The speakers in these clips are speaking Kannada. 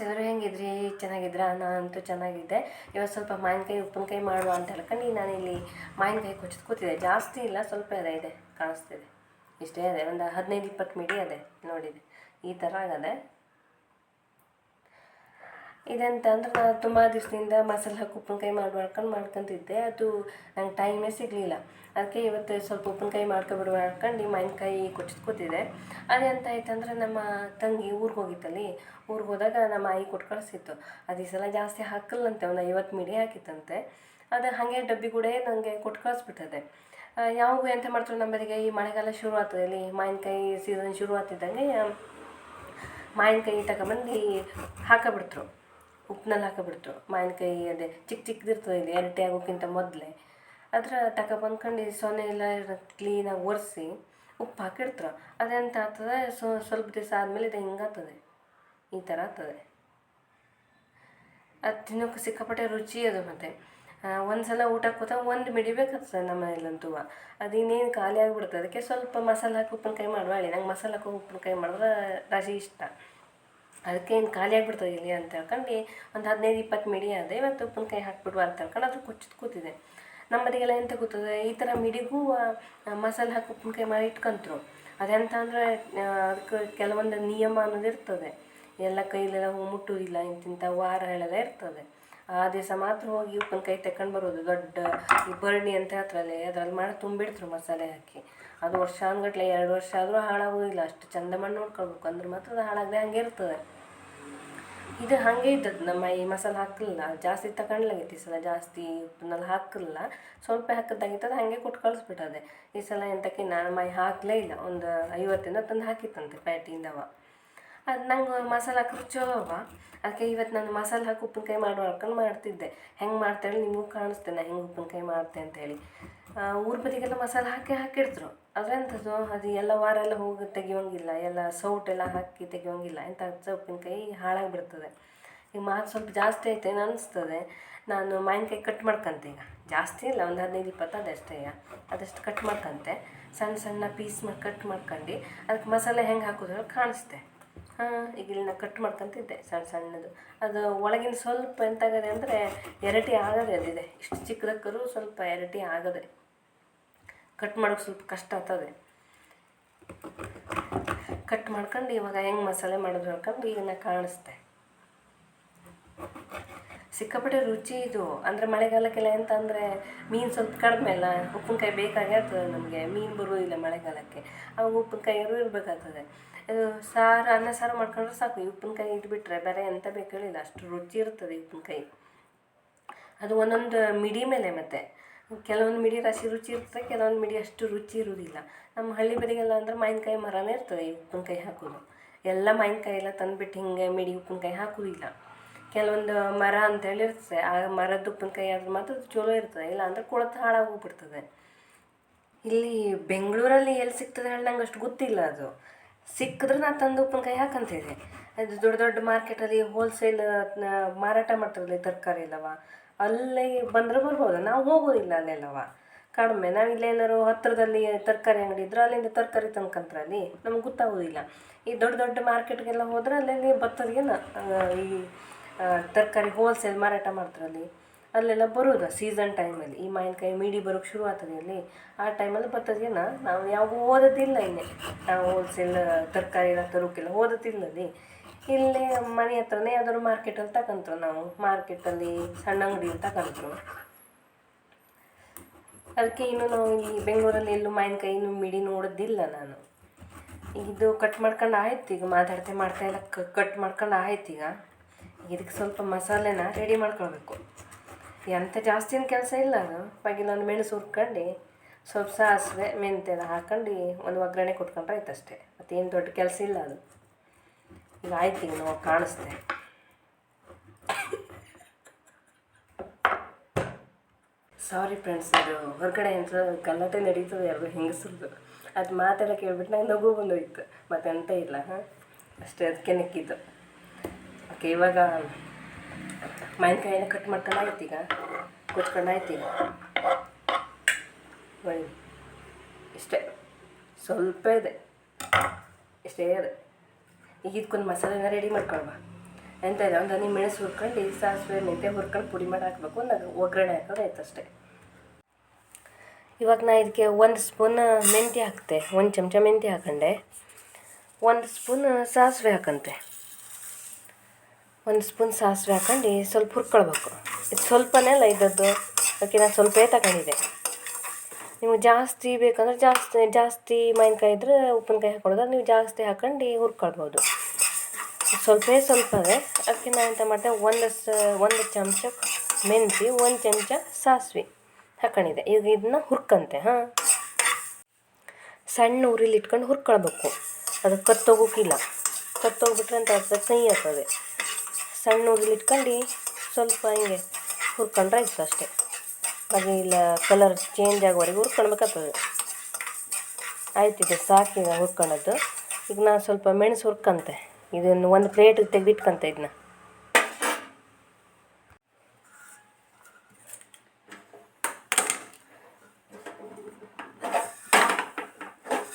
ಎಲ್ಲರೂ ಹೆಂಗಿದ್ರಿ? ಚೆನ್ನಾಗಿದ್ರ? ನಾನಂತೂ ಚೆನ್ನಾಗಿದ್ದೆ. ಇವತ್ತು ಸ್ವಲ್ಪ ಮಾವಿನಕಾಯಿ ಉಪ್ಪಿನಕಾಯಿ ಮಾಡುವ ಅಂತ ಹೇಳ್ಕೊಂಡು ನಾನಿಲ್ಲಿ ಮಾವಿನಕಾಯಿ ಕೊಚ್ಚಿ ಕೂತಿದ್ದೆ. ಜಾಸ್ತಿ ಇಲ್ಲ, ಸ್ವಲ್ಪ ಇದೆ ಇದೆ, ಕಾಣಿಸ್ತಿದೆ. ಇಷ್ಟೇ ಅದೇ, ಒಂದು ಹದಿನೈದು ಇಪ್ಪತ್ತು ಮಿಡಿ ಅದೇ, ನೋಡಿದೆ. ಈ ಥರ ಆಗದೆ. ಇದಂತ ಅಂದ್ರೆ ನಾನು ತುಂಬ ದಿವಸದಿಂದ ಮಸಾಲೆ ಹಾಕಿ ಉಪ್ಪಿನಕಾಯಿ ಮಾಡಿ, ಮಾಡ್ಕೊಂಡು ಮಾಡ್ಕೊಂತಿದ್ದೆ. ಅದು ನಂಗೆ ಟೈಮೇ ಸಿಗಲಿಲ್ಲ. ಅದಕ್ಕೆ ಇವತ್ತು ಸ್ವಲ್ಪ ಉಪ್ಪಿನಕಾಯಿ ಮಾಡ್ಕೊಬಿಡುವ ಮಾಡ್ಕೊಂಡು ಈ ಮಾವಿನಕಾಯಿ ಕೊಚ್ಚಿದ್ ಕೂತಿದೆ ಅದೆಂತ ಆಯ್ತಂದ್ರೆ ನಮ್ಮ ತಂಗಿ ಊರಿಗೆ ಹೋಗಿತ್ತಲ್ಲಿ. ಊರಿಗೆ ಹೋದಾಗ ನಮ್ಮ ಆಯಿ ಕೊಟ್ಟು ಕಳಿಸಿತ್ತು. ಅದು ಈ ಸಲ ಜಾಸ್ತಿ ಹಾಕಲ್ಲಂತೆ ಒಂದು ಐವತ್ತು ಮಿಡಿ ಹಾಕಿತ್ತಂತೆ. ಅದು ಹಾಗೆ ಡಬ್ಬಿ ಕೂಡ ನನಗೆ ಕೊಟ್ಟು ಕಳಿಸ್ಬಿಟ್ಟದೆ ಯಾವಾಗ ಎಂತ ಮಾಡ್ತಾರೆ ನಮ್ಮದಿಗೆ ಈ ಮಳೆಗಾಲ ಶುರು ಆಗ್ತದೆ ಇಲ್ಲಿ ಮಾವಿನಕಾಯಿ ಸೀಸನ್ ಶುರು ಆಗ್ತಿದ್ದಂಗೆ ಮಾವಿನಕಾಯಿ ತಗೊಂಬಂದು ಹಾಕಬಿಡ್ತರು. ಉಪ್ಪಿನಲ್ಲಿ ಹಾಕಿಬಿಡ್ತು ಮಾವಿನಕಾಯಿ ಅದೇ ಚಿಕ್ಕ ಚಿಕ್ಕದಿರ್ತದೆ ಇಲ್ಲಿ, ಎರಟೆ ಆಗೋಕ್ಕಿಂತ ಮೊದಲೇ. ಅದರ ತಕ ಬಂದ್ಕೊಂಡು ಸೊನೆ ಎಲ್ಲ ಕ್ಲೀನಾಗಿ ಒರೆಸಿ ಉಪ್ಪು ಹಾಕಿಡ್ತಾರೆ. ಅದೆಂತ ಆಗ್ತದೆ, ಸೊ, ಸ್ವಲ್ಪ ದಿವಸ ಆದಮೇಲೆ ಇದು ಹಿಂಗಾಗ್ತದೆ ಈ ಥರ ಆಗ್ತದೆ. ಅದು ತಿನ್ನೋಕೆ ಸಿಕ್ಕಾಪಟ್ಟೆ ರುಚಿ ಅದು ಮತ್ತೆ. ಒಂದು ಸಲ ಊಟ ಕೂತ ಒಂದು ಮಿಡಿಬೇಕಾಗ್ತದೆ ನಮ್ಮ ಮನೇಲಂತೂ ಅದು ಇನ್ನೇನು ಖಾಲಿ ಆಗಿಬಿಡ್ತದೆ. ಅದಕ್ಕೆ ಸ್ವಲ್ಪ ಮಸಾಲೆ ಹಾಕಿ ಉಪ್ಪಿನಕಾಯಿ ಮಾಡುವ. ಹೇಳಿ ನಂಗೆ ಮಸಾಲೆ ಹಾಕಿ ಉಪ್ಪಿನಕಾಯಿ ಮಾಡಿದ್ರೆ ರಾಶಿ ಇಷ್ಟ. ಅದಕ್ಕೆ ಏನು ಖಾಲಿ ಇಲ್ಲಿ ಅಂತ ಹೇಳ್ಕೊಂಡು ಒಂದು ಹದಿನೈದು, ಇಪ್ಪತ್ತು ಮಿಡಿ ಅದೇ ಇವತ್ತು ಉಪ್ಪಿನಕಾಯಿ ಹಾಕ್ಬಿಡುವ ಅಂತ ಹೇಳ್ಕೊಂಡು ಅದು ಕುಚ್ಚಿದ್ ಕೂತಿದೆ. ನಮ್ಮದಿಗೆಲ್ಲ ಎಂತ ಗೊತ್ತದೆ? ಈ ಥರ ಮಿಡಿಗೂ ಮಸಾಲೆ ಹಾಕಿ ಉಪ್ಪಿನಕಾಯಿ ಮಾಡಿ ಇಟ್ಕೊಂತರು. ಅದೆಂತ ಅಂದರೆ ಅದಕ್ಕೆ ಕೆಲವೊಂದು ನಿಯಮ ಅನ್ನೋದು ಇರ್ತದೆ. ಎಲ್ಲ ಕೈಲೆಲ್ಲ ಹೂ ಮುಟ್ಟುವುದಿಲ್ಲ ಇಂತಿಂಥ ವಾರ ಹೇಳೆಲ್ಲ ಇರ್ತದೆ. ಆ ದಿವಸ ಮಾತ್ರ ಹೋಗಿ ಉಪ್ಪಿನಕಾಯಿ ತಕೊಂಡು ಬರೋದು ದೊಡ್ಡ ಈ ಬರ್ಣಿ ಅಂತ ಹೇಳ್ತಾರಲ್ಲ, ಅದರಲ್ಲಿ ಮಾಡಿ ತುಂಬಿಡ್ತರು ಮಸಾಲೆ ಹಾಕಿ. ಅದು ವರ್ಷಾನ್ಗಟ್ಲೆ ಎರಡು ವರ್ಷ ಆದರೂ ಹಾಳಾಗೋದಿಲ್ಲ. ಅಷ್ಟು ಚಂದ ಮಣ್ಣು ನೋಡ್ಕೊಳ್ಬೇಕು ಅಂದ್ರೆ ಮಾತ್ರ ಅದು ಹಾಳಾಗದೆ ಹಂಗೆ ಇರ್ತದೆ. ಇದು ಹಾಗೆ ಇದ್ದದ್ದು. ನಮ್ಮ ಈ ಮಸಾಲೆ ಹಾಕಲಿಲ್ಲ. ಜಾಸ್ತಿ ತಗೊಂಡ್ಲಾಗೈತಿ ಈ ಸಲ. ಜಾಸ್ತಿ ಉಪ್ಪಿನಲ್ಲಿ ಹಾಕಲಿಲ್ಲ. ಸ್ವಲ್ಪ ಹಾಕಿದ್ದಾಗಿತ್ತು ಹಾಗೆ ಕೊಟ್ಟು ಕಳಿಸ್ಬಿಟ್ಟದೆ ಈ ಸಲ ಎಂತಕ್ಕೆ ನಾನು ಮೈ ಹಾಕಲೇ ಇಲ್ಲ. ಒಂದು ಐವತ್ತಿಂದ ತಂದು ಹಾಕಿತ್ತಂತೆ ಅವ. ಅದು ನಂಗೆ ಮಸಾಲೆ ಹಾಕಿ ಅವ. ಅದಕ್ಕೆ ಇವತ್ತು ನಾನು ಮಸಾಲೆ ಹಾಕಿ ಉಪ್ಪಿನಕಾಯಿ ಮಾಡ್ಕೊಂಡು ಮಾಡ್ತಿದ್ದೆ. ಹೆಂಗೆ ಮಾಡ್ತೇಳಿ ನಿಮಗೂ ಕಾಣಿಸ್ತೇನೆ ಹೆಂಗೆ ಉಪ್ಪಿನಕಾಯಿ ಮಾಡ್ತೆ ಅಂತೇಳಿ ಊರ ಬದಿಗೆಲ್ಲ ಮಸಾಲೆ ಹಾಕಿ ಹಾಕಿಡ್ತರು ಅದ್ರೆಂಥದ್ದು ಅದು ಎಲ್ಲ ವಾರ ಎಲ್ಲ ಹೋಗಿ ತೆಗಿಯೋಂಗಿಲ್ಲ. ಎಲ್ಲ ಸೌಟೆಲ್ಲ ಹಾಕಿ ತೆಗಿಯೋಂಗಿಲ್ಲ. ಎಂತ ಸೊಪ್ಪಿನಕಾಯಿ ಹಾಳಾಗಿ ಬಿಡ್ತದೆ. ಈಗ ಮಾತು ಸ್ವಲ್ಪ ಜಾಸ್ತಿ ಐತೇನು ಅನಿಸ್ತದೆ. ನಾನು ಮಾವಿನಕಾಯಿ ಕಟ್ ಮಾಡ್ಕಂತೆ ಈಗ. ಜಾಸ್ತಿ ಇಲ್ಲ, ಒಂದು ಹದಿನೈದು ಇಪ್ಪತ್ತು ಅದಷ್ಟೇ ಅದಷ್ಟು ಕಟ್ ಮಾಡ್ಕಂತೆ. ಸಣ್ಣ ಸಣ್ಣ ಪೀಸ್ ಮಾಡಿ ಕಟ್ ಮಾಡ್ಕೊಂಡು, ಅದಕ್ಕೆ ಮಸಾಲೆ ಹೆಂಗೆ ಹಾಕೋದು ಹೇಳಿ ಕಾಣಿಸ್ತೆ. ಹಾಂ, ಈಗ ಇಲ್ಲಿ ನಾನು ಕಟ್ ಮಾಡ್ಕೊಂತಿದ್ದೆ, ಸಣ್ಣ ಸಣ್ಣದು. ಅದು ಒಳಗಿನ ಸ್ವಲ್ಪ ಎಂತಾಗದೆ ಅಂದರೆ ಎರಟಿ ಆಗದೆ ಅದಿದೆ. ಇಷ್ಟು ಚಿಕ್ಕದಕ್ಕರೂ ಸ್ವಲ್ಪ ಎರಟಿ ಆಗದೆ. ಕಟ್ ಮಾಡೋಕೆ ಸ್ವಲ್ಪ ಕಷ್ಟ ಆಗ್ತದೆ. ಕಟ್ ಮಾಡ್ಕೊಂಡು ಇವಾಗ ಹೆಂಗೆ ಮಸಾಲೆ ಮಾಡೋದು ಹೇಳ್ಕೊಂಡು ಈಗ ನಾ ಕಾಣಿಸ್ತೆ. ಸಿಕ್ಕಾಪಟ್ಟೆ ರುಚಿ ಇದು. ಅಂದರೆ ಮಳೆಗಾಲಕ್ಕೆಲ್ಲ ಎಂತ ಅಂದರೆ ಮೀನು ಸ್ವಲ್ಪ ಕಡಿಮೆ ಅಲ್ಲ, ಉಪ್ಪಿನಕಾಯಿ ಬೇಕಾಗಿರ್ತದೆ ನಮಗೆ. ಮೀನು ಬರುವುದಿಲ್ಲ ಮಳೆಗಾಲಕ್ಕೆ. ಆವಾಗ ಉಪ್ಪಿನಕಾಯಿ ಇರಬೇಕಾಗ್ತದೆ. ಇದು ಸಾರು, ಅನ್ನ ಸಾರು ಮಾಡ್ಕೊಂಡ್ರೆ ಸಾಕು. ಈ ಉಪ್ಪಿನಕಾಯಿ ಇಟ್ಬಿಟ್ರೆ ಬೇರೆ ಎಂತ ಬೇಕು ಹೇಳಿಲ್ಲ. ಅಷ್ಟು ರುಚಿ ಇರ್ತದೆ ಉಪ್ಪಿನಕಾಯಿ. ಅದು ಒಂದೊಂದು ಮಿಡಿ ಮೇಲೆ ಮತ್ತೆ. ಕೆಲವೊಂದು ಮಿಡಿ ರಾಶಿ ರುಚಿ ಇರ್ತದೆ, ಕೆಲವೊಂದು ಮಿಡಿ ಅಷ್ಟು ರುಚಿ ಇರುವುದಿಲ್ಲ. ನಮ್ಮ ಹಳ್ಳಿ ಬದಿಗೆಲ್ಲ ಅಂದ್ರೆ ಮಾವಿನಕಾಯಿ ಮರನೇ ಇರ್ತದೆ, ಈ ಉಪ್ಪಿನಕಾಯಿ ಹಾಕೋದು. ಎಲ್ಲ ಮಾವಿನಕಾಯಿ ಎಲ್ಲ ತಂದುಬಿಟ್ಟು ಹಿಂಗೆ ಮಿಡಿ ಉಪ್ಪಿನಕಾಯಿ ಹಾಕೋದಿಲ್ಲ ಕೆಲವೊಂದು ಮರ ಅಂತೇಳಿ ಇರ್ತದೆ, ಆ ಮರದ ಉಪ್ಪಿನಕಾಯಿ ಆದ್ರೆ ಮಾತ್ರ ಚಲೋ ಇರ್ತದೆ, ಇಲ್ಲ ಅಂದ್ರೆ ಕೊಳತು ಹಾಳಾಗೋಗ್ಬಿಡ್ತದೆ ಇಲ್ಲಿ ಬೆಂಗಳೂರಲ್ಲಿ ಎಲ್ಲಿ ಸಿಗ್ತದೆ ಹೇಳಿ ನಂಗೆ ಅಷ್ಟು ಗೊತ್ತಿಲ್ಲ ಅದು. ಸಿಕ್ಕಿದ್ರೆ ನಾನು ತಂದು ಉಪ್ಪಿನಕಾಯಿ ಹಾಕಂತಿದ್ದೆ ಅದು ದೊಡ್ಡ ದೊಡ್ಡ ಮಾರ್ಕೆಟಲ್ಲಿ ಹೋಲ್ಸೇಲ್ ಮಾರಾಟ ಮಾಡ್ತಾರಲ್ಲ ತರಕಾರಿ ಎಲ್ಲವ ಅಲ್ಲಿ ಬಂದರೆ ಬರ್ಬೋದು. ನಾವು ಹೋಗೋದಿಲ್ಲ ಅಲ್ಲೆಲ್ಲವ. ಕಡಿಮೆ ನಾವು ಇಲ್ಲೇನಾರು ಹತ್ತಿರದಲ್ಲಿ ತರಕಾರಿ ಅಂಗಡಿ ಇದ್ರೆ ಅಲ್ಲಿಂದ ತರಕಾರಿ ತಂದ್ಕೊಂತ್ರಲ್ಲಿ ನಮ್ಗೆ ಗೊತ್ತಾಗೋದಿಲ್ಲ. ಈ ದೊಡ್ಡ ದೊಡ್ಡ ಮಾರ್ಕೆಟ್ಗೆಲ್ಲ ಹೋದ್ರೆ ಅಲ್ಲಲ್ಲಿ ಬರ್ತದೇನ ಈ ತರಕಾರಿ ಹೋಲ್ಸೇಲ್ ಮಾರಾಟ ಮಾಡ್ತಾರಲ್ಲಿ, ಅಲ್ಲೆಲ್ಲ ಬರೋದು ಸೀಸನ್ ಟೈಮಲ್ಲಿ ಈ ಮಾವಿನಕಾಯಿ ಮೀಡಿ ಬರೋಕ್ಕೆ ಶುರು ಆಗ್ತದೆ ಅಲ್ಲಿ. ಆ ಟೈಮಲ್ಲಿ ಬರ್ತದೇನ ನಾವು ಯಾವಾಗೂ ಓದೋದಿಲ್ಲ ಇನ್ನೇ. ನಾವು ಹೋಲ್ಸೇಲ್ ತರಕಾರಿ ಎಲ್ಲ ತರೋಕ್ಕೆಲ್ಲ ಓದೋದಿಲ್ಲ ಅಲ್ಲಿ. ಇಲ್ಲೇ ಮನೆ ಹತ್ರನೇ ಯಾವ್ದಾದ್ರು ಮಾರ್ಕೆಟಲ್ಲಿ ತಗೊಂತ್ರು ನಾವು. ಮಾರ್ಕೆಟಲ್ಲಿ ಸಣ್ಣ ಅಂಗಡಿಯಲ್ಲಿ ತಗೊಂತ್ರು ಅದಕ್ಕೆ ಇನ್ನು ನಾವು ಇಲ್ಲಿ ಬೆಂಗಳೂರಲ್ಲಿ ಎಲ್ಲೂ ಮಾವಿನಕಾಯಿ ಇನ್ನೂ ಮಿಡಿ ನೋಡೋದಿಲ್ಲ ನಾನು. ಇದು ಕಟ್ ಮಾಡ್ಕೊಂಡು ಆಯ್ತು, ಈಗ ಮಾತಾಡ್ತೆ ಮಾಡ್ತಾ ಎಲ್ಲ ಕಟ್ ಮಾಡ್ಕೊಂಡು ಆಯ್ತು ಈಗ. ಇದಕ್ಕೆ ಸ್ವಲ್ಪ ಮಸಾಲೆನ ರೆಡಿ ಮಾಡ್ಕೊಳ್ಬೇಕು. ಎಂಥ ಜಾಸ್ತಿ ಕೆಲಸ ಇಲ್ಲ ಬಾಗಿಲ ಒಂದು ಮೆಣಸು ಹುರ್ಕೊಂಡು, ಸ್ವಲ್ಪ ಸಾಸಿವೆ ಮೆಂತೆ ಎಲ್ಲ ಹಾಕೊಂಡು ಒಂದು ಒಗ್ಗರಣೆ ಕೊಟ್ಕೊಂಡ್ರೆ ಆಯ್ತು ಅಷ್ಟೇ ಮತ್ತೇನು ದೊಡ್ಡ ಕೆಲಸ ಇಲ್ಲ ಅದು. ಈಗ ಆಯ್ತು ಈಗ ನಾವು ಕಾಣಿಸ್ತೆ. ಸಾರಿ ಫ್ರೆಂಡ್ಸ್ ಇದು ಹೊರಗಡೆ ಅಂತ ಗಲಾಟೆ ನಡೀತದೆ ಎರಡು ಹೆಂಗಸ್ರದ್ದು ಅದು ಮಾತೆಲ್ಲ ಕೇಳ್ಬಿಟ್ಟು ನಂಗೆ ನಗು ಬಂದೋಯ್ತು. ಮತ್ತೆ ಮತ್ತೆಂತ ಇಲ್ಲ, ಹಾಂ? ಅಷ್ಟೇ ಅದಕ್ಕೆ ನೆಕ್ಕಿದ್ದು. ಓಕೆ ಇವಾಗ ಮಾವಿನಕಾಯಿನ ಕಟ್ ಮಾಡ್ಕೊಂಡು ಆಯ್ತು ಈಗ? ಕೊಚ್ಕೊಂಡು ಆಯ್ತು ಈಗ? ಇಷ್ಟೇ. ಸ್ವಲ್ಪ ಇದೆ. ಇಷ್ಟೇ ಇದೆ. ಈಗ ಇದಕ್ಕೊಂದು ಮಸಾಲೆನ ರೆಡಿ ಮಾಡ್ಕೊಳ್ಬ ಎಂತ ಇದೆ? ಒಂದು ಹನಿ ಮೆಣಸು ಹುರ್ಕೊಂಡು, ಸಾಸಿವೆ ಮೆಂತೆ ಹುರ್ಕೊಂಡು ಪುಡಿ ಮಾಡಿ ಹಾಕಬೇಕು. ಒಂದು ಒಗ್ಗರಣೆ ಹಾಕೋದು ಆಯ್ತು ಅಷ್ಟೇ. ಇವಾಗ ನಾ ಇದಕ್ಕೆ ಒಂದು ಸ್ಪೂನ್ ಮೆಂತ್ಯ ಹಾಕ್ತೆ. ಒಂದು ಚಮಚ ಮೆಂತ್ಯ ಹಾಕೊಂಡೆ. ಒಂದು ಸ್ಪೂನ್ ಸಾಸಿವೆ ಹಾಕಂತೆ. ಒಂದು ಸ್ಪೂನ್ ಸಾಸಿವೆ ಹಾಕೊಂಡು ಸ್ವಲ್ಪ ಹುರ್ಕೊಳ್ಬೇಕು. ಇದು ಸ್ವಲ್ಪನೇ ಅಲ್ಲ ಇದ್ದದ್ದು ಅದಕ್ಕೆ ನಾನು ಸ್ವಲ್ಪೇ ತಗೊಂಡಿದ್ದೆ ನಿಮಗೆ ಜಾಸ್ತಿ ಬೇಕಂದ್ರೆ ಜಾಸ್ತಿ ಜಾಸ್ತಿ ಮಾವಿನಕಾಯಿ ಇದ್ರೆ ಉಪ್ಪಿನಕಾಯಿ ಹಾಕೊಳ್ಳೋದು ನೀವು ಜಾಸ್ತಿ ಹಾಕೊಂಡು ಹುರ್ಕೊಳ್ಬೋದು. ಸ್ವಲ್ಪೇ ಸ್ವಲ್ಪವೇ. ಅದೇ ಅದಕ್ಕೆ ನಾನು ಎಂತ ಮಾಡಿದೆ ಒಂದು ಸ, ಒಂದು ಚಮಚ ಮೆಂತಿ ಒಂದು ಚಮಚ ಸಾಸಿವೆ ಹಾಕೊಂಡಿದ್ದೆ. ಈಗ ಇದನ್ನ ಹುರ್ಕಂತೆ, ಹಾಂ? ಸಣ್ಣ ಉರಿಲಿ ಇಟ್ಕೊಂಡು ಹುರ್ಕೊಳ್ಬೇಕು. ಅದು ಕತ್ತೋಗೋಕ್ಕಿಲ್ಲ ಕತ್ತೋಗ್ಬಿಟ್ರೆ ಅಂತ ಆಗ್ತದೆ? ಕೈ ಆಗ್ತದೆ. ಸಣ್ಣ ಉರಿಲಿ ಇಟ್ಕೊಂಡು ಸ್ವಲ್ಪ ಹಿಂಗೆ ಹುರ್ಕೊಂಡ್ರೆ ಆಯ್ತು ಅಷ್ಟೇ ಹಾಗೆ ಇಲ್ಲ ಕಲರ್ ಚೇಂಜ್ ಆಗೋವರೆಗೆ ಹುರ್ಕೊಳ್ಬೇಕಾಗ್ತದೆ. ಆಯ್ತು ಇದು ಸಾಕಿ ಹುರ್ಕೊಳ್ಳೋದು. ಈಗ ನಾನು ಸ್ವಲ್ಪ ಮೆಣಸು ಹುರ್ಕಂತೆ. ಇದನ್ನು ಒಂದು ಪ್ಲೇಟ್ ತೆಗೆದಿಟ್ಕಂತೆ ಇದನ್ನ.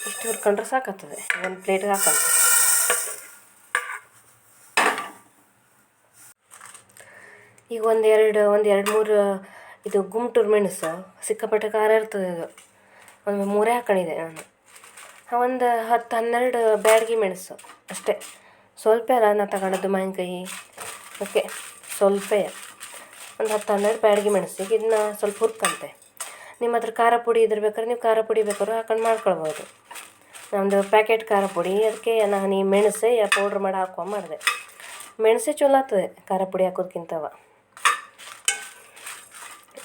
ಇಷ್ಟು ಹುರ್ಕೊಂಡ್ರೆ ಸಾಕಾಗ್ತದೆ. ಒಂದು ಪ್ಲೇಟ್ಗೆ ಹಾಕಂತೆ. ಈಗ ಒಂದೆರಡು ಒಂದು ಎರಡು ಮೂರು ಇದು ಗುಂಟೂರು ಮೆಣಸು ಸಿಕ್ಕಾಪಟ್ಟೆ ಖಾರ ಇರ್ತದೆ ಇದು. ಒಂದು ಮೂರೇ ಹಾಕೊಂಡಿದ್ದೆ ನಾನು. ಒಂದು ಹತ್ತು ಹನ್ನೆರಡು ಬ್ಯಾಡಗಿ ಮೆಣಸು ಅಷ್ಟೇ. ಸ್ವಲ್ಪ ಅಲ್ಲ ನಾನು ತಗೊಂಡದ್ದು ಮಾವಿನಕಾಯಿ. ಓಕೆ ಸ್ವಲ್ಪ. ಒಂದು ಹತ್ತು ಹನ್ನೆರಡು ಬ್ಯಾಡಗಿ ಮೆಣಸು. ಈಗ ಇದನ್ನ ಸ್ವಲ್ಪ ಹುರ್ಕಂತೆ. ನಿಮ್ಮ ಹತ್ರ ಖಾರ ಪುಡಿ ಇದ್ರ ಬೇಕಾದ್ರೆ ನೀವು ಖಾರ ಪುಡಿ ಬೇಕಾದ್ರೂ ಹಾಕೊಂಡು ಮಾಡ್ಕೊಳ್ಬೋದು. ನಮ್ಮದು ಪ್ಯಾಕೆಟ್ ಖಾರ ಪುಡಿ. ಅದಕ್ಕೆ ನಾನು ಈ ಮೆಣಸೆ ಪೌಡ್ರ್ ಮಾಡಿ ಹಾಕೋ ಮಾಡಿದೆ. ಮೆಣಸೆ ಚಲೋ ಆಗ್ತದೆ, ಖಾರ ಪುಡಿ ಹಾಕೋದ್ಕಿಂತವ.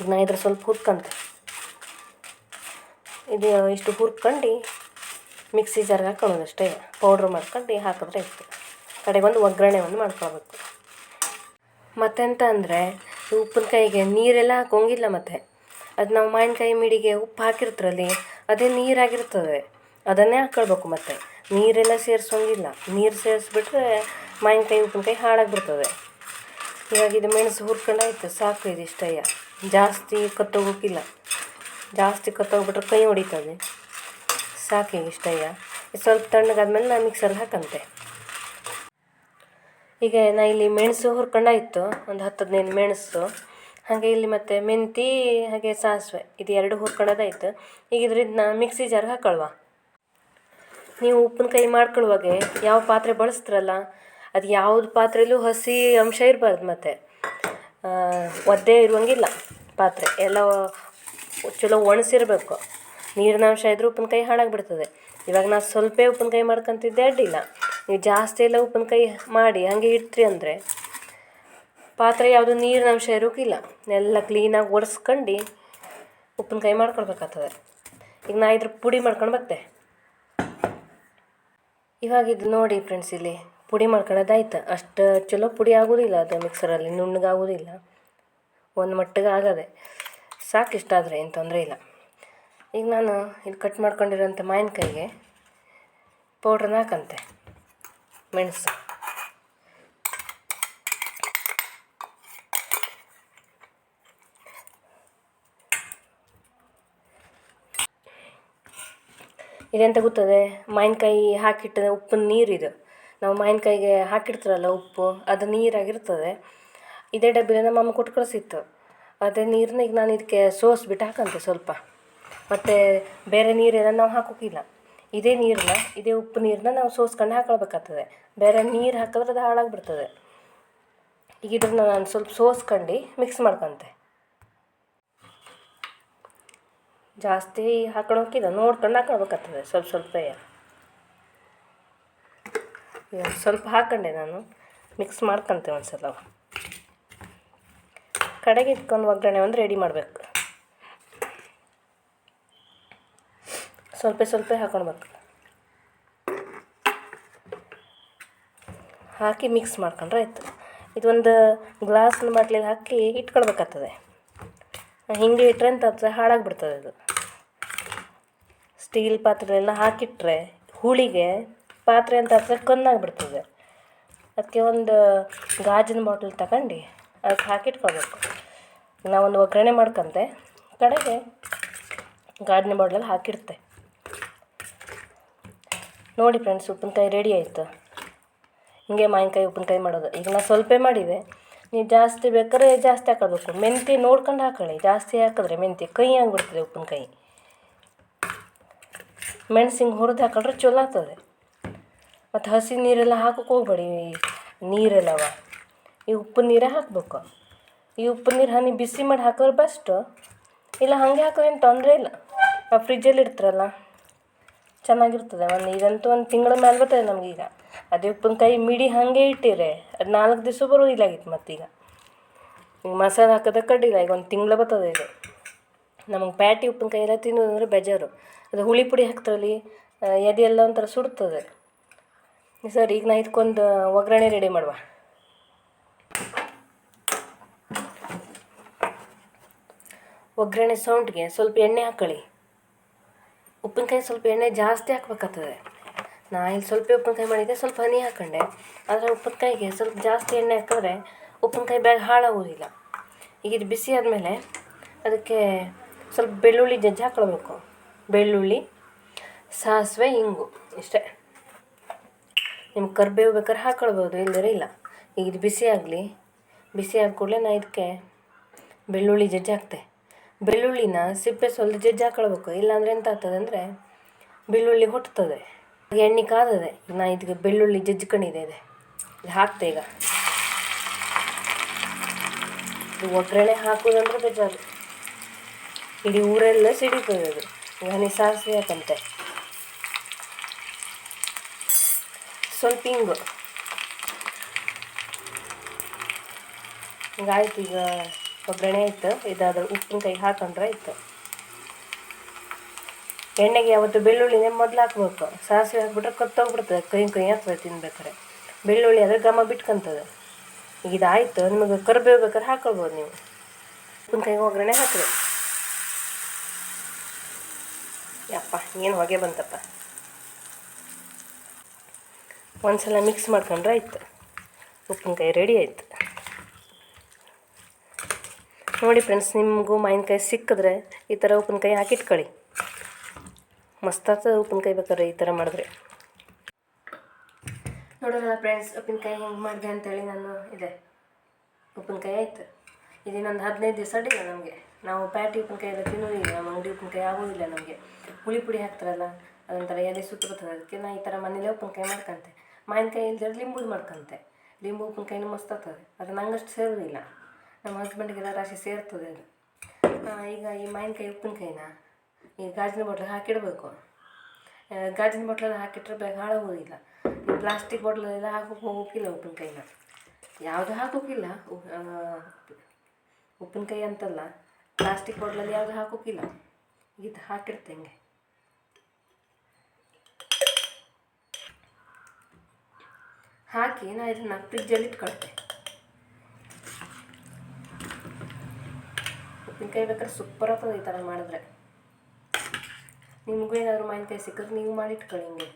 ಈಗ ನಾ ಇದ್ರ ಸ್ವಲ್ಪ ಹುರ್ಕಂತೆ ಇದು ಇಷ್ಟು ಹುರ್ಕೊಂಡು ಮಿಕ್ಸಿ ಜಾರ್ಗೆ ಹಾಕೊಳ್ಳೋದು ಅಷ್ಟೇ. ಪೌಡ್ರ್ ಮಾಡ್ಕೊಂಡು ಹಾಕಿದ್ರೆ ಇತ್ತು ಒಂದು ಒಗ್ಗರಣೆ ಒಂದು ಮಾಡ್ಕೊಳ್ಬೇಕು. ಮತ್ತೆಂತ ಅಂದರೆ ಉಪ್ಪಿನಕಾಯಿಗೆ ನೀರೆಲ್ಲ ಹಾಕೋಂಗಿಲ್ಲ ಮತ್ತೆ. ಅದು ನಾವು ಮಾವಿನಕಾಯಿ ಮಿಡಿಗೆ ಉಪ್ಪು ಹಾಕಿರ್ತಾರಲ್ಲಿ ಅದೇ ನೀರಾಗಿರ್ತದೆ. ಅದನ್ನೇ ಹಾಕ್ಕೊಳ್ಬೇಕು ಮತ್ತೆ. ನೀರೆಲ್ಲ ಸೇರಿಸೋಂಗಿಲ್ಲ. ನೀರು ಸೇರಿಸ್ಬಿಟ್ರೆ ಮಾವಿನಕಾಯಿ ಉಪ್ಪಿನಕಾಯಿ ಹಾಳಾಗಿಬಿಡ್ತದೆ. ಇವಾಗ ಇದು ಮೆಣಸು ಹುರ್ಕೊಂಡಾಯ್ತು ಸಾಕು ಇದು ಇಷ್ಟಯ್ಯ. ಜಾಸ್ತಿ ಕತ್ತೋಗೋಕ್ಕಿಲ್ಲ ಜಾಸ್ತಿ ಕತ್ತೋಗ್ಬಿಟ್ರೆ ಕೈ ಹೊಡಿತದೆ. ಸಾಕು ಇಷ್ಟಯ್ಯ ಸ್ವಲ್ಪ ತಣ್ಣಗಾದ್ಮೇಲೆ ನಾನು ಮಿಕ್ಸರ್ಗೆ ಹಾಕಂತೆ. ಈಗ ನಾ ಇಲ್ಲಿ ಮೆಣಸು ಹುರ್ಕೊಂಡಾಯಿತು ಒಂದು ಹತ್ತು ಹದಿನೈದು ಮೆಣಸು. ಹಾಗೆ ಇಲ್ಲಿ ಮತ್ತು ಮೆಂತಿ, ಹಾಗೆ ಸಾಸಿವೆ ಇದು ಎರಡು ಹುರ್ಕೊಂಡೋದಾಯಿತು. ಈಗ ಇದ್ರಿಂದ ಮಿಕ್ಸಿ ಜಾರ್ಗೆ ಹಾಕೊಳ್ವ. ನೀವು ಉಪ್ಪಿನಕಾಯಿ ಮಾಡ್ಕೊಳ್ಳುವಾಗೆ ಯಾವ ಪಾತ್ರೆ ಬಳಸ್ತ್ರಲ್ಲ, ಅದು ಯಾವ್ದು ಪಾತ್ರೆಯಲ್ಲೂ ಹಸಿ ಅಂಶ ಇರಬಾರ್ದು ಮತ್ತು. ಒದ್ದೆ ಇರುವಂಗಿಲ್ಲ. ಪಾತ್ರೆ ಎಲ್ಲ ಚಲೋ ಒಣಸಿರ್ಬೇಕು. ನೀರಿನ ಅಂಶ ಇದ್ರೂ ಉಪ್ಪಿನಕಾಯಿ ಹಾಳಾಗ್ಬಿಡ್ತದೆ. ಇವಾಗ ನಾನು ಸ್ವಲ್ಪ ಉಪ್ಪಿನಕಾಯಿ ಮಾಡ್ಕೊತಿದ್ದೆ, ಅಡ್ಡಿಲ್ಲ. ನೀವು ಜಾಸ್ತಿ ಎಲ್ಲ ಉಪ್ಪಿನಕಾಯಿ ಮಾಡಿ ಹಾಗೆ ಇಡ್ತೀರಿ ಅಂದರೆ ಪಾತ್ರೆ ಯಾವುದು ನೀರಿನ ಅಂಶ ಇರೋಕ್ಕಿಲ್ಲ ಎಲ್ಲ ಕ್ಲೀನಾಗಿ ಒರೆಸ್ಕೊಂಡು ಉಪ್ಪಿನಕಾಯಿ ಮಾಡ್ಕೊಳ್ಬೇಕಾಗ್ತದೆ. ಈಗ ನಾ ಇದ್ರ ಪುಡಿ ಮಾಡ್ಕೊಂಡು ಬರ್ತೆ ಇವಾಗ ಇದು ನೋಡಿ ಫ್ರೆಂಡ್ಸ್ ಇಲ್ಲಿ. ಪುಡಿ ಮಾಡ್ಕೊಳ್ಳೋದಾಯ್ತು ಅಷ್ಟು ಚಲೋ ಪುಡಿ ಆಗೋದಿಲ್ಲ ಅದು ಮಿಕ್ಸರಲ್ಲಿ, ನುಣ್ಣಗಾಗೋದಿಲ್ಲ. ಒಂದು ಮಟ್ಟಿಗೆ ಆಗದೆ. ಸಾಕು ಇಷ್ಟ ಆದರೆ ಏನು ತೊಂದರೆ ಇಲ್ಲ. ಈಗ ನಾನು ಇಲ್ಲಿ ಕಟ್ ಮಾಡ್ಕೊಂಡಿರೋಂಥ ಮಾವಿನಕಾಯಿಗೆ ಪೌಡ್ರನ್ನ ಹಾಕಂತೆ. ಮೆಣಸು. ಇದೆಂತ ಗೊತ್ತದೆ? ಮಾವಿನಕಾಯಿ ಹಾಕಿಟ್ಟ ಉಪ್ಪಿನ ನೀರಿದು. ನಾವು ಮಾವಿನ್ಕಾಯಿಗೆ ಹಾಕಿರ್ತೀರಲ್ಲ ಉಪ್ಪು, ಅದು ನೀರಾಗಿರ್ತದೆ. ಇದೇ ಡಬ್ಬಿನ ನಮ್ಮ ಅಮ್ಮ ಕೊಟ್ಟು ಕಳಿಸಿತ್ತು. ಅದೇ ನೀರನ್ನ ಈಗ ನಾನು ಇದಕ್ಕೆ ಸೋಸ್ಬಿಟ್ಟು ಹಾಕಂತೆ ಸ್ವಲ್ಪ. ಮತ್ತು ಬೇರೆ ನೀರೆಲ್ಲ ನಾವು ಹಾಕೋಕ್ಕಿಲ್ಲ ಇದೇ ನೀರನ್ನ ಇದೇ ಉಪ್ಪು ನೀರನ್ನ ನಾವು ಸೋಸ್ಕೊಂಡು ಹಾಕೊಳ್ಬೇಕಾಗ್ತದೆ. ಬೇರೆ ನೀರು ಹಾಕಿದ್ರೆ ಅದು ಹಾಳಾಗ್ಬಿಡ್ತದೆ. ಈಗ ಇದನ್ನು ನಾನು ಸ್ವಲ್ಪ ಸೋಸ್ಕೊಂಡು ಮಿಕ್ಸ್ ಮಾಡ್ಕೊಂತೆ. ಜಾಸ್ತಿ ಹಾಕೊಳಕ್ಕಿಲ್ಲ ನೋಡ್ಕೊಂಡು ಹಾಕೊಳ್ಬೇಕಾಗ್ತದೆ ಸ್ವಲ್ಪ ಸ್ವಲ್ಪ. ಸ್ವಲ್ಪ ಹಾಕೊಂಡೆ ನಾನು. ಮಿಕ್ಸ್ ಮಾಡ್ಕೊಂತೆ ಒಂದು ಸಲ ಕಡೆಗೆ ಇಟ್ಕೊಂಡು ಒಗ್ಗರಣೆ ಒಂದು ರೆಡಿ ಮಾಡಬೇಕು. ಸ್ವಲ್ಪ ಸ್ವಲ್ಪ ಹಾಕೊಳ್ಬೇಕು. ಹಾಕಿ ಮಿಕ್ಸ್ ಮಾಡ್ಕೊಂಡ್ರೆ ಆಯಿತು. ಇದೊಂದು ಗ್ಲಾಸ್ನ ಬಾಟ್ಲಿಗೆ ಹಾಕಿ ಇಟ್ಕೊಳ್ಬೇಕಾಗ್ತದೆ. ಹಿಂಗೆ ಇಟ್ಟರೆ ಅಂತ ಹಾಳಾಗ್ಬಿಡ್ತದೆ ಅದು ಸ್ಟೀಲ್ ಪಾತ್ರೆಯೆಲ್ಲ ಹಾಕಿಟ್ರೆ ಹುಳಿಗೆ ಪಾತ್ರೆ ಅಂತ ಹಾಕಿದ್ರೆ ಕನ್ನಾಗ್ಬಿಡ್ತದೆ ಅದಕ್ಕೆ ಒಂದು ಗಾಜಿನ ಬಾಟ್ಲ್ ತಗೊಂಡು ಅದಕ್ಕೆ ಹಾಕಿಟ್ಕೊಳ್ಬೇಕು ನಾವೊಂದು ಒಗ್ಗರಣೆ ಮಾಡ್ಕೊಂತೆ. ಕಡೆಗೆ ಗಾಜಿನ ಬಾಟ್ಲಲ್ಲಿ ಹಾಕಿಡ್ತೆ. ನೋಡಿ ಫ್ರೆಂಡ್ಸ್ ಉಪ್ಪಿನಕಾಯಿ ರೆಡಿ ಆಯಿತು. ಹಿಂಗೆ ಮಾವಿನಕಾಯಿ, ಉಪ್ಪಿನಕಾಯಿ ಮಾಡೋದು. ಈಗ ನಾನು ಸ್ವಲ್ಪ ಮಾಡಿದೆ. ನೀವು ಜಾಸ್ತಿ ಬೇಕಾದ್ರೆ ಜಾಸ್ತಿ ಹಾಕೋಬೇಕು. ಮೆಂತ್ಯ ನೋಡ್ಕೊಂಡು ಹಾಕೊಳ್ಳಿ. ಜಾಸ್ತಿ ಹಾಕಿದ್ರೆ ಮೆಂತ್ಯ ಕೈ ಆಗಿಬಿಡ್ತದೆ ಉಪ್ಪಿನಕಾಯಿ. ಮೆಣಸಿಂಗೆ ಹುರಿದು ಹಾಕೊಂಡ್ರೆ ಚಲೋ ಆಗ್ತದೆ. ಮತ್ತು ಹಸಿ ನೀರೆಲ್ಲ ಹಾಕೋಕೆ ಹೋಗ್ಬೇಡಿ. ನೀರೆಲ್ಲವ. ಈ ಉಪ್ಪು ನೀರೇ ಹಾಕಬೇಕು. ಈ ಉಪ್ಪು ನೀರು ಹನಿ ಬಿಸಿ ಮಾಡಿ ಹಾಕಿದ್ರೆ ಬೆಸ್ಟು ಇಲ್ಲ ಹಾಗೆ ಹಾಕಿದ್ರೆ ಏನು ತೊಂದರೆ ಇಲ್ಲ. ಫ್ರಿಜ್ಜಲ್ಲಿ ಇಡ್ತಾರಲ್ಲ. ಚೆನ್ನಾಗಿರ್ತದೆ. ಒಂದು ಈಗಂತೂ ಒಂದು ತಿಂಗಳ ಮೇಲೆ ಬರ್ತದೆ ನಮಗೀಗ ಅದೇ ಉಪ್ಪಿನಕಾಯಿ ಮಿಡಿ ಹಾಗೆ ಇಟ್ಟಿರೆ. ಅದು ನಾಲ್ಕು ದಿವಸ ಬರೋದಿಲ್ಲಾಗಿತ್ತು ಮತ್ತೀಗ. ಈಗ ಮಸಾಲೆ ಹಾಕೋದೇ ಕಡ್ಡಿಲ್ಲ. ಈಗ ಒಂದು ತಿಂಗಳ ಬರ್ತದೆ ಇದು. ನಮಗೆ ಪ್ಯಾಟಿ ಉಪ್ಪಿನಕಾಯಿ ಎಲ್ಲ ತಿನ್ನೋದಂದ್ರೆ ಬೇಜಾರು. ಅದು ಹುಳಿ ಪುಡಿ ಹಾಕ್ತಾರಲ್ಲಿ ಎದೆ ಎಲ್ಲ ಒಂಥರ ಸುಡ್ತದೆ. ಸರ್, ಈಗ ನಾ ಇದಕ್ಕೊಂದು ಒಗ್ಗರಣೆ ರೆಡಿ ಮಾಡುವ. ಒಗ್ಗರಣೆ ಸೌಂಟ್ಗೆ ಸ್ವಲ್ಪ ಎಣ್ಣೆ ಹಾಕೊಳ್ಳಿ ಉಪ್ಪಿನಕಾಯಿ ಸ್ವಲ್ಪ ಎಣ್ಣೆ ಜಾಸ್ತಿ ಹಾಕ್ಬೇಕಾಗ್ತದೆ. ನಾ ಇಲ್ಲಿ ಸ್ವಲ್ಪ ಉಪ್ಪಿನಕಾಯಿ ಮಾಡಿದ್ದೆ, ಸ್ವಲ್ಪ ಹನಿ ಹಾಕೊಂಡೆ. ಆದರೆ ಉಪ್ಪಿನಕಾಯಿಗೆ ಸ್ವಲ್ಪ ಜಾಸ್ತಿ ಎಣ್ಣೆ ಹಾಕಿದ್ರೆ ಉಪ್ಪಿನಕಾಯಿ ಬೇಗ ಹಾಳಾಗೋದಿಲ್ಲ. ಈಗ ಇದು ಬಿಸಿ ಆದಮೇಲೆ ಅದಕ್ಕೆ ಸ್ವಲ್ಪ ಬೆಳ್ಳುಳ್ಳಿ ಜಜ್ಜಿ ಹಾಕ್ಕೊಳ್ಬೇಕು ಬೆಳ್ಳುಳ್ಳಿ, ಸಾಸಿವೆ, ಇಂಗು, ಇಷ್ಟೇ. ನಿಮ್ಗೆ ಕರಿಬೇವು ಬೇಕಾದ್ರೆ ಹಾಕ್ಕೊಳ್ಬೋದು ಇಲ್ಲದ್ರೆ ಇಲ್ಲ. ಈಗ ಇದು ಬಿಸಿ ಆಗಲಿ, ಬಿಸಿ ಆದ ಕೂಡಲೇ ನಾ ಇದಕ್ಕೆ ಬೆಳ್ಳುಳ್ಳಿ ಜಜ್ಜಿ ಹಾಕ್ತೆ. ಬೆಳ್ಳುಳ್ಳಿನ ಸಿಪ್ಪೆ ಸ್ವಲ್ಪ ಜಜ್ಜಿ ಹಾಕೊಳ್ಬೇಕು, ಇಲ್ಲಾಂದ್ರೆ ಎಂತ ಆಗ್ತದೆ ಅಂದರೆ ಬೆಳ್ಳುಳ್ಳಿ ಹೊಟ್ತದೆ. ಎಣ್ಣೆ ಕಾದದೆ, ನಾ ಇದಕ್ಕೆ ಬೆಳ್ಳುಳ್ಳಿ ಜಜ್ಜಿಕೊಂಡಿದೆ ಇದೆ. ಇದು ಹಾಕ್ತೆ ಈಗ. ಇದು ಒಗ್ಗರಣೆ ಹಾಕೋದಂದ್ರೆ ಬೇಜಾರು. ಇಡೀ ಊರೆಲ್ಲ ಸಿಡಿತದೆ ಅದು. ಈಗ ಸಾಸಿವೆ ಹಾಕಂತೆ. ಸ್ವಲ್ಪ ಹಿಂಗು ಹಿಂಗಾಯ್ತು ಈಗ ಒಗ್ಗರಣೆ ಆಯ್ತು. ಇದಾದ್ರೆ ಉಪ್ಪಿನಕಾಯಿ ಹಾಕೊಂಡ್ರೆ ಇತ್ತು ಎಣ್ಣೆಗೆ ಯಾವತ್ತು ಬೆಳ್ಳುಳ್ಳಿನೇ ಮೊದಲು ಹಾಕ್ಬೇಕು. ಸಾಸಿವೆ ಹಾಕ್ಬಿಟ್ರೆ ಕತ್ತೋಗ್ಬಿಡ್ತದೆ. ಕೈ ಕೈ ಅಂತ ತಿನ್ಬೇಕಾರೆ. ಬೆಳ್ಳುಳ್ಳಿ ಆದರೆ ಘಮ ಬಿಟ್ಕೊಂತದೆ. ಈಗ ಇದಾಯ್ತು. ನಿಮಗೆ ಕರಿಬೇವು ಬೇಕಾದ್ರೆ ಹಾಕೊಳ್ಬೋದು ನೀವು. ಉಪ್ಪಿನಕಾಯಿ ಒಗ್ಗರಣೆ ಹಾಕ್ರಿ. ಯಪ್ಪ, ಏನು ಹೊಗೆ ಬಂತಪ್ಪ. ಒಂದ್ಸಲ ಮಿಕ್ಸ್ ಮಾಡ್ಕೊಂಡ್ರೆ ಆಯ್ತು. ಉಪ್ಪಿನಕಾಯಿ ರೆಡಿ ಆಯ್ತು. ನೋಡಿ ಫ್ರೆಂಡ್ಸ್ ನಿಮಗೂ ಮಾವಿನಕಾಯಿ ಸಿಕ್ಕಿದ್ರೆ ಈ ಥರ ಉಪ್ಪಿನಕಾಯಿ ಹಾಕಿಟ್ಕೊಳ್ಳಿ. ಆಗ್ತದೆ ಉಪ್ಪಿನಕಾಯಿ ಬೇಕಾದ್ರೆ ಈ ಥರ ಮಾಡಿದ್ರೆ. ನೋಡೋಣ ಫ್ರೆಂಡ್ಸ್ ಉಪ್ಪಿನಕಾಯಿ ಹೆಂಗೆ ಮಾಡಿದೆ ಅಂತೇಳಿ ನಾನು ಇದೆ. ಉಪ್ಪಿನಕಾಯಿ ಆಯ್ತು. ಇದಿನ್ನೊಂದು ಹದಿನೈದು ದಿವಸ ಅಡ್ಡಿಲ್ಲ ನಮಗೆ. ನಾವು ಪ್ಯಾಟಿ ಉಪ್ಪಿನಕಾಯಿ ಎಲ್ಲ ತಿನ್ನೋದಿಲ್ಲ, ನಮ್ಮ ಅಂಗಡಿ ಉಪ್ಪಿನಕಾಯಿ ಆಗೋದಿಲ್ಲ ನಮಗೆ. ಹುಳಿ ಪುಡಿ ಹಾಕ್ತಾರಲ್ಲ, ಅದೊಂಥರ ಎದೆ ಸುತ್ತ ಬರ್ತದೆ, ಅದಕ್ಕೆ ನಾನು ಈ ಥರ ಮನೇಲೇ ಉಪ್ಪಿನಕಾಯಿ ಮಾಡ್ಕೊಂತೆ. ಮಾವಿನಕಾಯಿ ಇಲ್ದಿರ ಲಿಂಬುದು ಮಾಡ್ಕೊಂತೆ. ಲಿಂಬು ಉಪ್ಪಿನಕಾಯಿನೂ ಮಸ್ತ್ ಆಗ್ತದೆ. ಅದು ನಂಗಷ್ಟು ಸೇರೋದಿಲ್ಲ ನಮ್ಮ ಹಸ್ಬೆಂಡ್ಗೆಲ್ಲ ರಾಶಿ ಸೇರ್ತದೆ ಅದು. ಈಗ ಈ ಮಾವಿನಕಾಯಿ ಉಪ್ಪಿನಕಾಯಿನ ಈ ಗಾಜಿನ ಬಾಟ್ಲಿಗೆ ಹಾಕಿಡಬೇಕು. ಗಾಜಿನ ಬಾಟ್ಲಲ್ಲಿ ಹಾಕಿಟ್ರೆ ಬೇಗ ಹಾಳಾಗೋದಿಲ್ಲ. ಈ ಪ್ಲಾಸ್ಟಿಕ್ ಬಾಟ್ಲಲ್ಲೆಲ್ಲ ಹಾಕೋಕೆ ಹೋಗೋಕ್ಕಿಲ್ಲ ಉಪ್ಪಿನಕಾಯಿನ ಯಾವುದು ಹಾಕೋಕ್ಕಿಲ್ಲ ಉಪ್ಪಿನಕಾಯಿ ಅಂತಲ್ಲ. ಪ್ಲಾಸ್ಟಿಕ್ ಬಾಟ್ಲಲ್ಲಿ ಯಾವುದು ಹಾಕೋಕ್ಕಿಲ್ಲ ಇದು ಹಾಕಿಡ್ತೆ ಹಾಕಿ ನಾನು ಇದನ್ನು ಫ್ರಿಜ್ಜಲ್ಲಿ ಇಟ್ಕೊಳ್ತೆ. ಉಪ್ಪಿನಕಾಯಿ ಬೇಕಾದ್ರೆ ಸೂಪರ್ ಆಗ್ತದೆ ಈ ಥರ ಮಾಡಿದ್ರೆ. ನಿಮಗೂ ಏನಾದರೂ ಮಾವಿನಕಾಯಿ ಸಿಕ್ಕಿದ್ರೆ ನೀವು ಮಾಡಿ ಇಟ್ಕೊಳ್ಳಿ ಹಿಂಗೆ.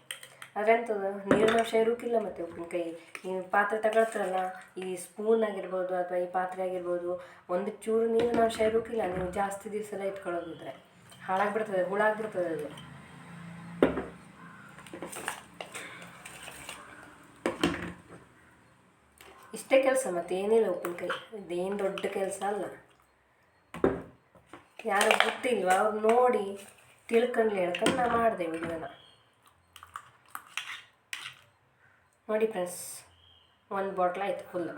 ಆದರೆ ಎಂಥದ್ದು ನೀರಿನ ಅಂಶ ಇರೋಕ್ಕಿಲ್ಲ ಮತ್ತು ಉಪ್ಪಿನಕಾಯಿ. ನೀವು ಪಾತ್ರೆ ತಗೊಳ್ತಾರಲ್ಲ, ಈ ಸ್ಪೂನ್ ಆಗಿರ್ಬೋದು ಅಥವಾ ಈ ಪಾತ್ರೆ ಆಗಿರ್ಬೋದು, ಒಂದು ಚೂರು ನೀರಿನ ಅಂಶ ಇರೋಕ್ಕಿಲ್ಲ ನೀವು ಜಾಸ್ತಿ ದಿವಸ ಎಲ್ಲ ಇಟ್ಕೊಳ್ಳೋದಿದ್ರೆ. ಹಾಳಾಗ್ಬಿಡ್ತದೆ ಹುಳ ಆಗ್ಬಿಡ್ತದೆ ಅದು. ಇಷ್ಟೇ ಕೆಲಸ ಮತ್ತೆ ಏನಿಲ್ಲ ಉಪ್ಪಿನಕಾಯಿ. ಇದೇನು ದೊಡ್ಡ ಕೆಲಸ ಅಲ್ಲ. ಯಾರು ಗೊತ್ತಿಲ್ವ? ಅವ್ರು ನೋಡಿ ತಿಳ್ಕೊಂಡು ಹೇಳ್ಕೊಂಡು ನಾ ಮಾಡಿದೆ ವಿಡಿಯೋನ. ನೋಡಿ ಫ್ರೆಂಡ್ಸ್ ಒಂದು ಬಾಟ್ಲ್ ಆಯಿತು ಫುಲ್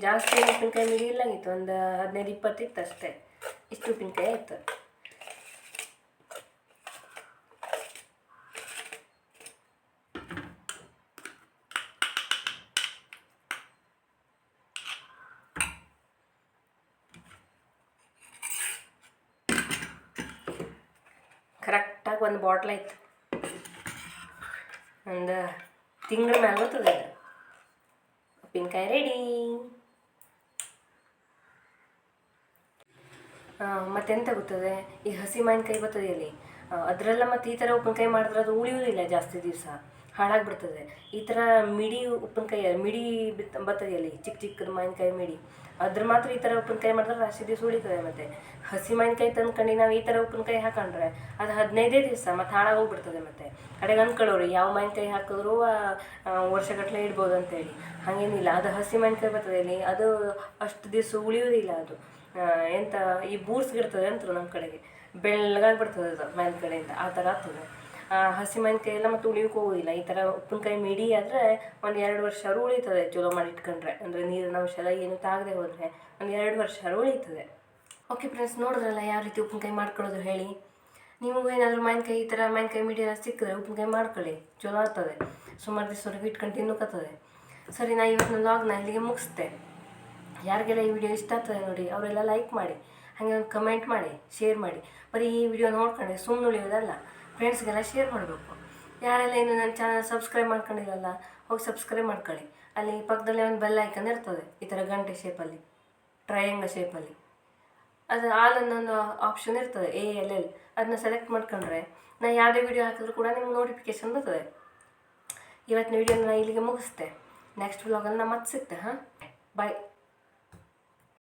ಜಾಸ್ತಿ ಉಪ್ಪಿನಕಾಯಿ ಮಿಡಿ ಆಗಿತ್ತು ಒಂದು ಹದಿನೈದು ಇಪ್ಪತ್ತಿತ್ತು ಅಷ್ಟೇ. ಇಷ್ಟು ಉಪ್ಪಿನಕಾಯಿ ಆಯ್ತು. ಒಂದು ಬಾಟ್ಲ್ ಆಯ್ತು. ಒಂದು ತಿಂಗಳ ಮ್ಯಾಲ ಬರ್ತದೆ ಉಪ್ಪಿನಕಾಯಿ ರೆಡಿ ಮತ್ತೆಂತ ಗೊತ್ತದೆ? ಈ ಹಸಿ ಮಾವಿನಕಾಯಿ ಬರ್ತದೆ ಇಲ್ಲಿ ಅದರೆಲ್ಲ ಮತ್ತೆ ಈ ಥರ ಉಪ್ಪಿನಕಾಯಿ ಮಾಡಿದ್ರೆ ಅದು ಉಳಿಯೋದಿಲ್ಲ ಜಾಸ್ತಿ ದಿವಸ. ಹಾಳಾಗ್ಬಿಡ್ತದೆ. ಈ ಥರ ಮಿಡಿ ಉಪ್ಪಿನಕಾಯಿ, ಮಿಡಿ ಬಿತ್ ಬರ್ತದೆಯಲ್ಲಿ ಚಿಕ್ಕ ಚಿಕ್ಕದು ಮಾವಿನಕಾಯಿ ಮಿಡಿ. ಅದ್ರ ಮಾತ್ರ ಈ ಥರ ಉಪ್ಪಿನಕಾಯಿ ಮಾಡಿದ್ರೆ ರಾಶಿ ದಿವಸ ಉಳಿತದೆ ಮತ್ತು. ಹಸಿ ಮಾವಿನಕಾಯಿ ತಂದ್ಕೊಂಡು ನಾವು ಈ ಥರ ಉಪ್ಪಿನಕಾಯಿ ಹಾಕೊಂಡ್ರೆ ಅದು ಹದಿನೈದೇ ದಿವಸ ಮತ್ತು ಹಾಳಾಗೋಗ್ಬಿಡ್ತದೆ ಮತ್ತು. ಕಡೆಗೆ ಅಂದ್ಕೊಳ್ಳೋರು ಯಾವ ಮಾವಿನಕಾಯಿ ಹಾಕಿದ್ರು ವರ್ಷಗಟ್ಟಲೆ ಇಡ್ಬೋದು ಅಂತೇಳಿ. ಹಾಗೇನಿಲ್ಲ, ಅದು ಹಸಿ ಮಾವಿನಕಾಯಿ ಬರ್ತದೆ ಇಲ್ಲಿ ಅದು ಅಷ್ಟು ದಿವಸ ಉಳಿಯೋದಿಲ್ಲ ಅದು. ಎಂತ ಈ ಬೂರ್ಸ್ಗಿರ್ತದೆ ಅಂತರು ನಮ್ಮ ಕಡೆಗೆ. ಬೆಳ್ಳಗಾಗ್ಬಿಡ್ತದೆ ಅದು ಮ್ಯಾಲ ಕಡೆಯಿಂದ ಆ ಥರ ಆಗ್ತದೆ. ಆ, ಹಸಿ ಮಾವಿನಕಾಯಿ ಎಲ್ಲ ಮತ್ತು ಉಳಿಯೋಕೆ ಹೋಗೋದಿಲ್ಲ. ಈ ಥರ ಉಪ್ಪಿನಕಾಯಿ ಮಿಡಿ ಆದರೆ ಒಂದು ಎರಡು ವರ್ಷ ಉಳಿತದೆ ಚಲೋ ಮಾಡಿ ಇಟ್ಕೊಂಡ್ರೆ. ಅಂದರೆ ನೀರಿನ ಅಂಶ ಎಲ್ಲ ಏನು ತಾಗದೆ ಹೋದರೆ ಒಂದು ಎರಡು ವರ್ಷ ಉಳಿತದೆ. ಓಕೆ ಫ್ರೆಂಡ್ಸ್ ನೋಡಿದ್ರಲ್ಲ ಯಾವ ರೀತಿ ಉಪ್ಪಿನಕಾಯಿ ಮಾಡ್ಕೊಳ್ಳೋದು ಹೇಳಿ? ನಿಮಗೂ ಏನಾದರೂ ಮಾವಿನಕಾಯಿ ಈ ಥರ ಮಾವಿನಕಾಯಿ ಮಿಡಿ ಎಲ್ಲ ಸಿಕ್ಕಿದ್ರೆ ಉಪ್ಪಿನಕಾಯಿ ಮಾಡ್ಕೊಳ್ಳಿ. ಚಲೋ ಆಗ್ತದೆ. ಸುಮಾರು ದಿವಸವರೆಗೆ ಇಟ್ಕೊಂಡು ತಿನ್ನೋಕತ್ತದೆ. ಸರಿ ನಾ ಇವತ್ತಿನ ಲಾಗ್ನ ಇಲ್ಲಿಗೆ ಮುಗಿಸ್ತೆ. ಯಾರಿಗೆಲ್ಲ ಈ ವಿಡಿಯೋ ಇಷ್ಟ ಆಗ್ತದೆ ನೋಡಿ ಅವರೆಲ್ಲ ಲೈಕ್ ಮಾಡಿ ಹಾಗೆ ಕಮೆಂಟ್ ಮಾಡಿ ಶೇರ್ ಮಾಡಿ. ಬರೀ ಈ ವಿಡಿಯೋ ನೋಡ್ಕೊಂಡೆ ಸುಮ್ಮನೆ ಉಳಿಯೋದಲ್ಲ. ಫ್ರೆಂಡ್ಸ್ಗೆಲ್ಲ ಶೇರ್ ಮಾಡಬೇಕು. ಯಾರೆಲ್ಲ ಏನು ನನ್ನ ಚಾನಲ್ ಸಬ್ಸ್ಕ್ರೈಬ್ ಮಾಡ್ಕೊಂಡಿರಲ್ಲ, ಹೋಗಿ ಸಬ್ಸ್ಕ್ರೈಬ್ ಮಾಡ್ಕೊಳ್ಳಿ. ಅಲ್ಲಿ ಪಕ್ಕದಲ್ಲೇ ಒಂದು ಬೆಲ್ ಐಕನ್ ಇರ್ತದೆ, ಈ ಥರ ಗಂಟೆ ಶೇಪಲ್ಲಿ ಟ್ರಯಾಂಗಲ್ ಶೇಪಲ್ಲಿ ಅದು ಆಲ್ ಅನ್ನೊಂದು ಆಪ್ಷನ್ ಇರ್ತದೆ ಎ ಎಲ್ ಎಲ್ ಅದನ್ನ ಸೆಲೆಕ್ಟ್ ಮಾಡ್ಕೊಂಡ್ರೆ ನಾನು ಯಾವುದೇ ವಿಡಿಯೋ ಹಾಕಿದ್ರು ಕೂಡ ನಿಮ್ಗೆ ನೋಟಿಫಿಕೇಶನ್ ಬರ್ತದೆ. ಇವತ್ತಿನ ವಿಡಿಯೋನ ಇಲ್ಲಿಗೆ ಮುಗಿಸ್ತೆ. ನೆಕ್ಸ್ಟ್ ವ್ಲಾಗಲ್ಲಿ ನಾನು ಮತ್ತೆ ಸಿಗ್ತೆ, ಹಾಂ? ಬಾಯ್